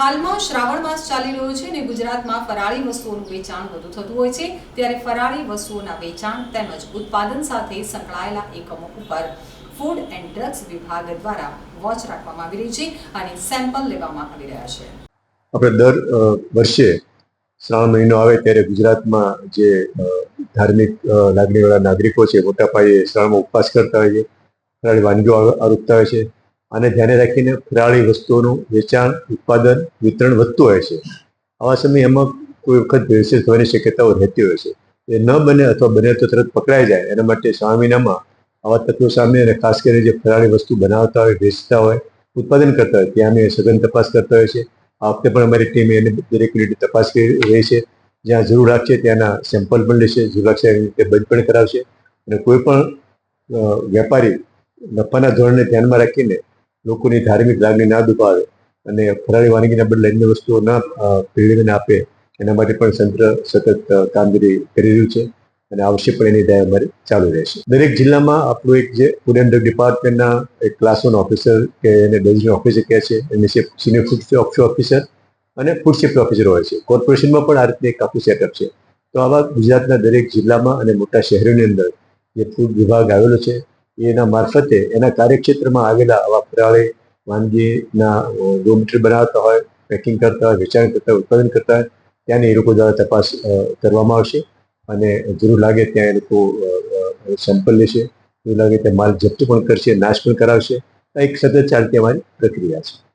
હાલમાં શ્રાવણ માસ ચાલી રહ્યો છે અને ગુજરાતમાં ફરાળી વસ્તુઓનું વેચાણ વધુ થતું હોય છે. ત્યારે ફરાળી વસ્તુઓના વેચાણ તેમજ ઉત્પાદન સાથે સંકળાયેલા એકમો ઉપર ફૂડ એન્ડ ડ્રગ્સ વિભાગ દ્વારા વોચ રાખવામાં આવી રહી છે અને સેમ્પલ લેવામાં આવી રહ્યા છે. આપણે દર વર્ષે શ્રાવણ મહિનો આવે ત્યારે ગુજરાતમાં જે ધાર્મિક લાગણીવાળા નાગરિકો છે, મોટા પાયે શ્રાવણમાં ઉપવાસ કરતા હોય છે. વાનગીઓ આરોપતા હોય છે. આને ધ્યાને રાખીને ફરાળી વસ્તુઓનું વેચાણ, ઉત્પાદન, વિતરણ વધતું હોય છે. આવા સમયે એમાં કોઈ વખત ભેળસેળ થવાની શક્યતાઓ રહેતી હોય છે. એ ન બને અથવા બને તો તરત પકડાઈ જાય. એના માટે શ્રાવણ મહિનામાં આવા તત્વો સામે અને ખાસ કરીને જે ફરાળી વસ્તુ બનાવતા હોય, વેચતા હોય, ઉત્પાદન કરતા હોય, ત્યાં અમે સઘન તપાસ કરતા હોય છે. આ વખતે પણ અમારી ટીમે એને દરેક મિનિટે તપાસ કરી રહી છે. જ્યાં જરૂર રાખશે ત્યાંના સેમ્પલ પણ લેશે જરૂર રાખશે એવી રીતે બંધ પણ કરાવશે. અને કોઈ પણ વેપારી નફાના ધોરણને ધ્યાનમાં રાખીને લોકોની ધાર્મિક લાગણી ના દુભાવે અને ફરાળી વાનગીના બદલે અન્ય વસ્તુઓ ના અ, આપે એના માટે પણ તંત્ર સતત કામગીરી કરી રહ્યું છે અને આવશે પણ એની દયા અમારી ચાલુ રહેશે. દરેક જિલ્લામાં આપણું એક જે ફૂડ એન્ડ ડ્રગ ડિપાર્ટમેન્ટના એક ક્લાસ વન ઓફિસર કે એને ડેઝિગ્નેટ ઓફિસર કહે છે એની સિનિયર ફૂડ ઓફિસર અને ફૂડ સેફ્ટી ઓફિસર હોય છે. કોર્પોરેશનમાં પણ આ રીતની એક આખું સેટઅપ છે. તો આવા ગુજરાતના દરેક જિલ્લામાં અને મોટા શહેરોની અંદર જે ફૂડ વિભાગ આવેલો છે એના મારફતે એના કાર્યક્ષેત્રમાં આવેલા આવા ફરાળી વાનગીના રો બનાવતા હોય પેકિંગ કરતા હોય, વેચાણ કરતા હોય, ઉત્પાદન કરતા હોય, ત્યાંની એ લોકો દ્વારા તપાસ કરવામાં આવશે. અને જરૂર લાગે ત્યાં એ લોકો સેમ્પલ લેશે. જરૂર લાગે ત્યાં માલ જપ્ત પણ કરશે, નાશ પણ કરાવશે. આ એક સતત ચાલતી અમારી પ્રક્રિયા છે.